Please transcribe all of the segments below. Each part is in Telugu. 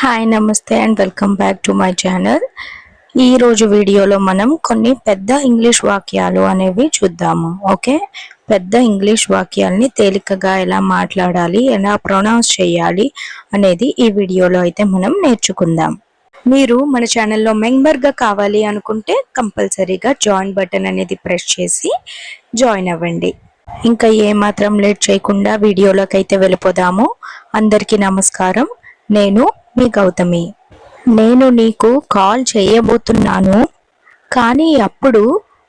Hi namaste and welcome back to my channel. ఈరోజు వీడియోలో మనం కొన్ని పెద్ద ఇంగ్లీష్ వాక్యాలు అనేవి చూద్దాము ఓకే? పెద్ద ఇంగ్లీష్ వాక్యాల్ని తేలికగా ఎలా మాట్లాడాలి ఎలా ప్రొనౌన్స్ చేయాలి అనేది ఈ వీడియోలో అయితే మనం నేర్చుకుందాం. మీరు మన ఛానల్లో మెంబర్గా కావాలి అనుకుంటే కంపల్సరీగా జాయిన్ బటన్ అనేది ప్రెస్ చేసి జాయిన్ అవ్వండి. ఇంకా ఏమాత్రం లేట్ చేయకుండా వీడియోలోకి అయితే వెళ్ళిపోదాము. అందరికీ నమస్కారం. నేను మీ గౌతమి. నేను నీకు కాల్ చేయబోతున్నాను కానీ అప్పుడు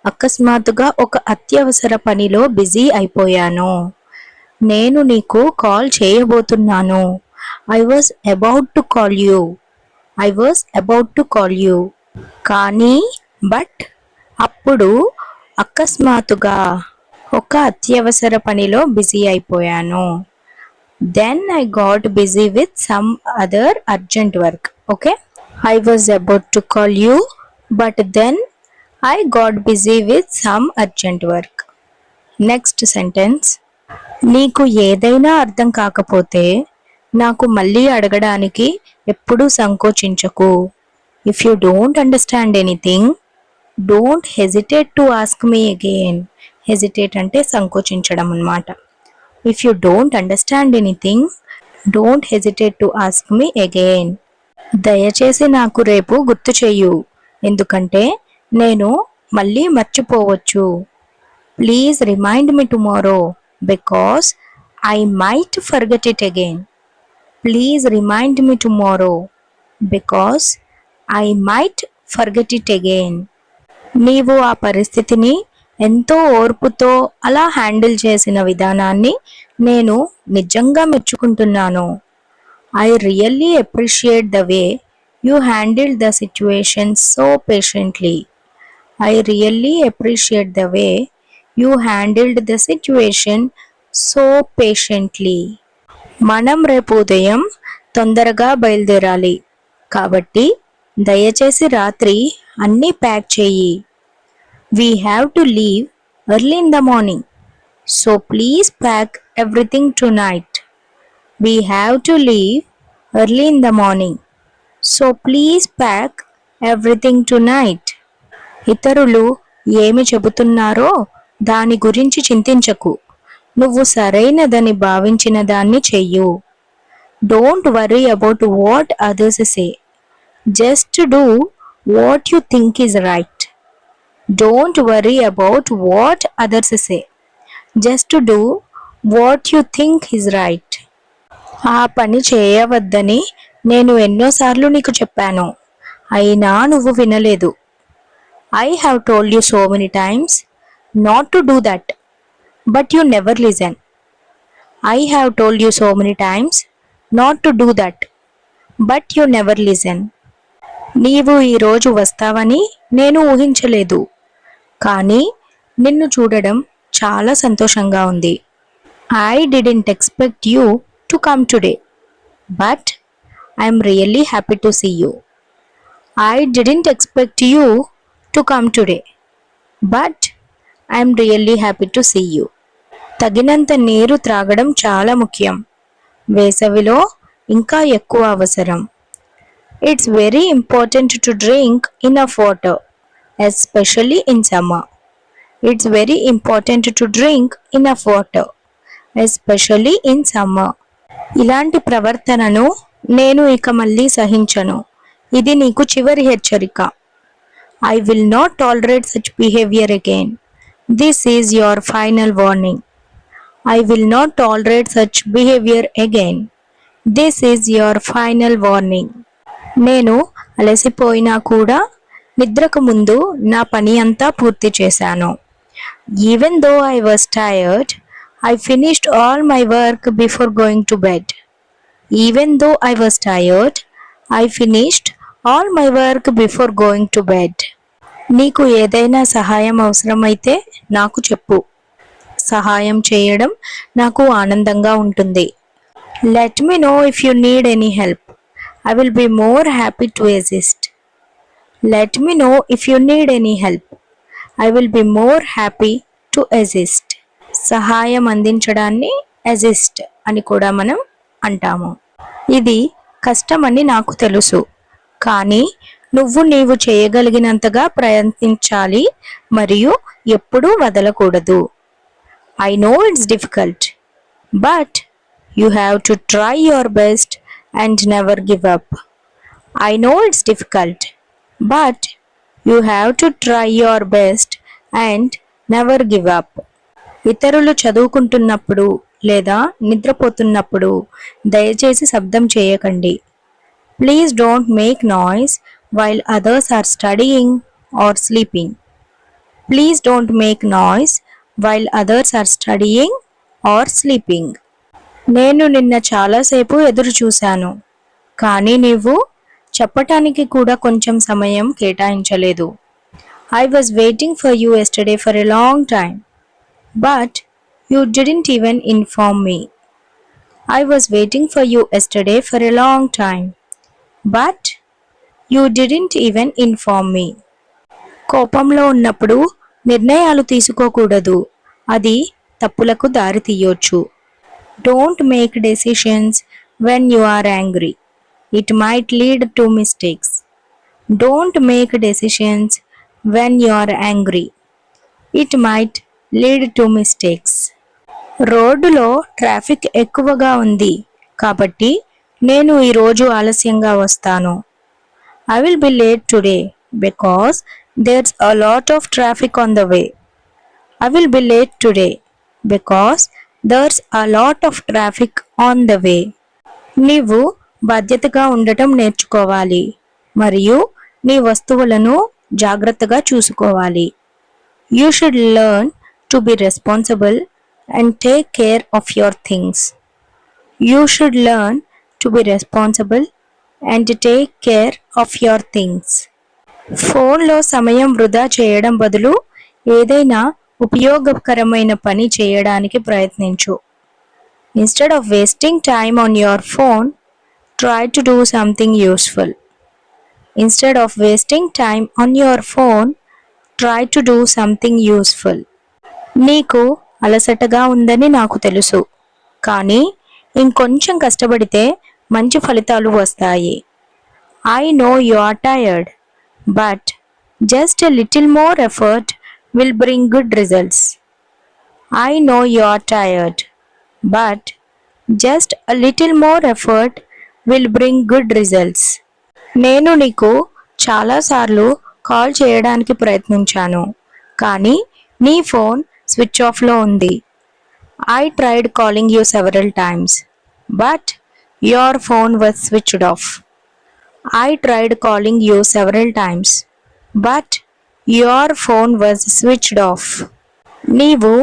అకస్మాత్తుగా ఒక అత్యవసర పనిలో బిజీ అయిపోయాను. నేను నీకు కాల్ చేయబోతున్నాను. I was about to call you I was about to call you కానీ బట్ అప్పుడు అకస్మాత్తుగా ఒక అత్యవసర పనిలో బిజీ అయిపోయాను. Then I got busy with some other urgent work okay I was about to call you but then I got busy with some urgent work next sentence నీకు ఏదైనా అర్థం కాకపోతే నాకు మళ్ళీ అడగడానికి ఎప్పుడూ సంకోచించకు. If you don't understand anything don't hesitate to ask me again hesitate అంటే సంకోచించడం అన్నమాట. If you don't understand anything don't hesitate to ask me again. దయచేసి నాకు రేపు గుర్తు చెయ్యు ఎందుకంటే నేను మళ్ళీ మర్చిపోవచ్చు. Please remind me tomorrow because I might forget it again please remind me tomorrow because I might forget it again నీవు ఆ పరిస్థితిని ఎంతో ఓర్పుతో అలా హ్యాండిల్ చేసిన విధానాన్ని నేను నిజంగా మెచ్చుకుంటున్నాను. I really appreciate the way you handle the situation so patiently I really appreciate the way you handled the situation so patiently మనం రేపు ఉదయం తొందరగా బయలుదేరాలి. కాబట్టి దయచేసి రాత్రి అన్నీ ప్యాక్ చెయ్యి we have to leave early in the morning so please pack everything tonight we have to leave early in the morning so please pack everything tonight ఇతరులు ఏమి చెబుతున్నారో దాని గురించి చింతించకు. నువ్వు సరైనదని భావించిన దాన్ని చెయ్యు. Don't worry about what others say just do what you think is right don't worry about what others say just do what you think is right ఆ పని చేయవద్దని నేను ఎన్నోసార్లు నీకు చెప్పాను. అయినా నువ్వు వినలేదు. I have told you so many times not to do that but you never listen I have told you so many times not to do that but you never listen నీవు ఈరోజు వస్తావని నేను ఊహించలేదు. కానీ నిన్ను చూడడం చాలా సంతోషంగా ఉంది. I didn't expect you to come today but I'm really happy to see you I didn't expect you to come today but I'm really happy to see you తగినంత నీరు త్రాగడం చాలా ముఖ్యం. వేసవిలో ఇంకా ఎక్కువ అవసరం. It's very important to drink enough water especially in summer. It's very important to drink enough water especially in summer. ఇలాంటి ప్రవర్తనను నేను ఇక మళ్ళీ సహించను. ఇది నీకు చివరి హెచ్చరిక. I will not tolerate such behaviour again this is your final warning I will not tolerate such behaviour again this is your final warning నేను అలసిపోయినా కూడా నిద్రకు ముందు నా పని అంతా పూర్తి చేశాను. Even though I was tired I finished all my work before going to bed even though I was tired I finished all my work before going to bed నీకు ఏదైనా సహాయం అవసరమైతే నాకు చెప్పు. సహాయం చేయడం నాకు ఆనందంగా ఉంటుంది. Let me know if you need any help I will be more happy to assist let me know if you need any help I will be more happy to assist సహాయం అందించడాన్ని ఎసిస్ట్ అని కూడా మనం అంటాము. ఇది కష్టమని నాకు తెలుసు. కానీ నువ్వు నీవు చేయగలిగినంతగా ప్రయత్నించాలి మరియు ఎప్పుడూ వదలకూడదు. I know it's difficult but you have to try your best and never give up I know it's difficult but you have to try your best and never give up ఇతరులు చదువుకుంటున్నప్పుడు లేదా నిద్రపోతున్నప్పుడు దయచేసి శబ్దం చేయకండి. Please don't make noise while others are studying or sleeping please don't make noise while others are studying or sleeping నేను నిన్న చాలాసేపు ఎదురు చూశాను కానీ నీవు చెప్పటానికి కూడా కొంచెం సమయం కేటాయించలేదు. I was waiting for you yesterday for a long time but you didn't even inform me I was waiting for you yesterday for a long time but you didn't even inform me కోపంలో ఉన్నప్పుడు నిర్ణయాలు తీసుకోకూడదు. అది తప్పులకు దారి తీయొచ్చు don't make decisions when you are angry it might lead to mistakes don't make decisions when you are angry it might lead to mistakes రోడ్డులో ట్రాఫిక్ ఎక్కువగా ఉంది కాబట్టి నేను ఈరోజు ఆలస్యంగా వస్తాను. I will be late today because there's a lot of traffic on the way I will be late today because there's a lot of traffic on the way నీవు బాధ్యతగా ఉండటం నేర్చుకోవాలి. మరియు నీ వస్తువులను జాగ్రత్తగా చూసుకోవాలి. You should learn to be responsible and take care of your things you should learn to be responsible and take care of your things ఫోన్లో సమయం వృధా చేయడం బదులు ఏదైనా ఉపయోగకరమైన పని చేయడానికి ప్రయత్నించు. Instead of wasting time on your phone try to do something useful Instead of wasting time on your phone try to do something useful నీకు అలసటగా ఉందని నాకు తెలుసు. కానీ ఇంకొంచెం కష్టపడితే మంచి ఫలితాలు వస్తాయి. I know you are tired but just a little more effort will bring good results I know you are tired but just a little more effort will bring good results నేను నీకు చాలాసార్లు కాల్ చేయడానికి ప్రయత్నించాను కానీ నీ ఫోన్ స్విచ్ ఆఫ్లో ఉంది. I tried calling you several times but your phone was switched off I tried calling you several times but your phone was switched off నీవు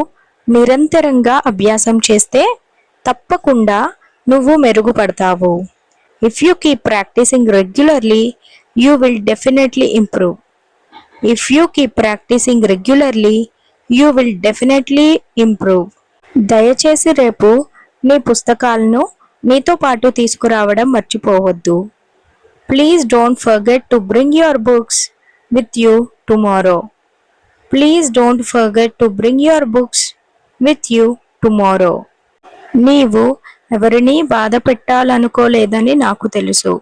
నిరంతరంగా అభ్యాసం చేస్తే తప్పకుండా నువ్వు మెరుగుపడతావు. If you keep practising regularly you will definitely improve if you keep practising regularly you will definitely improve దయచేసి రేపు నీ పుస్తకాలను నీతో పాటు తీసుకురావడం మర్చిపోవద్దు. Please don't forget to bring your books with you tomorrow please don't forget to bring your books with you tomorrow నీవు ఎవరినీ బాధ పెట్టాలనుకోలేదని నాకు తెలుసు.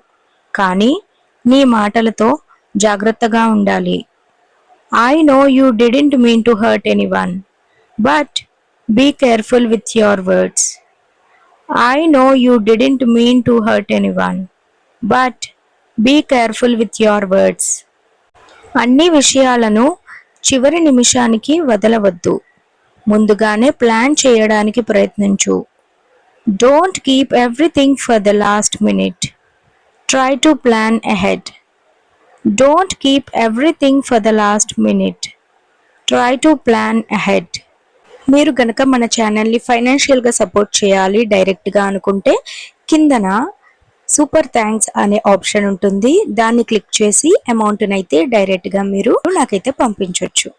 కానీ నీ మాటలతో జాగ్రత్తగా ఉండాలి. I know you didn't mean to hurt anyone but be careful with your words I know you didn't mean to hurt anyone but be careful with your words అన్ని విషయాలను చివరి నిమిషానికి వదలవద్దు. ముందుగానే ప్లాన్ చేయడానికి ప్రయత్నించు. Don't keep everything for the last minute try to plan ahead don't keep everything for the last minute try to plan ahead మీరు గనక మన ఛానల్ని ఫైనాన్షియల్గా సపోర్ట్ చేయాలి డైరెక్ట్గా అనుకుంటే కిందన సూపర్ థ్యాంక్స్ అనే ఆప్షన్ ఉంటుంది. దాన్ని క్లిక్ చేసి అమౌంట్ని అయితే డైరెక్ట్గా మీరు నాకైతే పంపించవచ్చు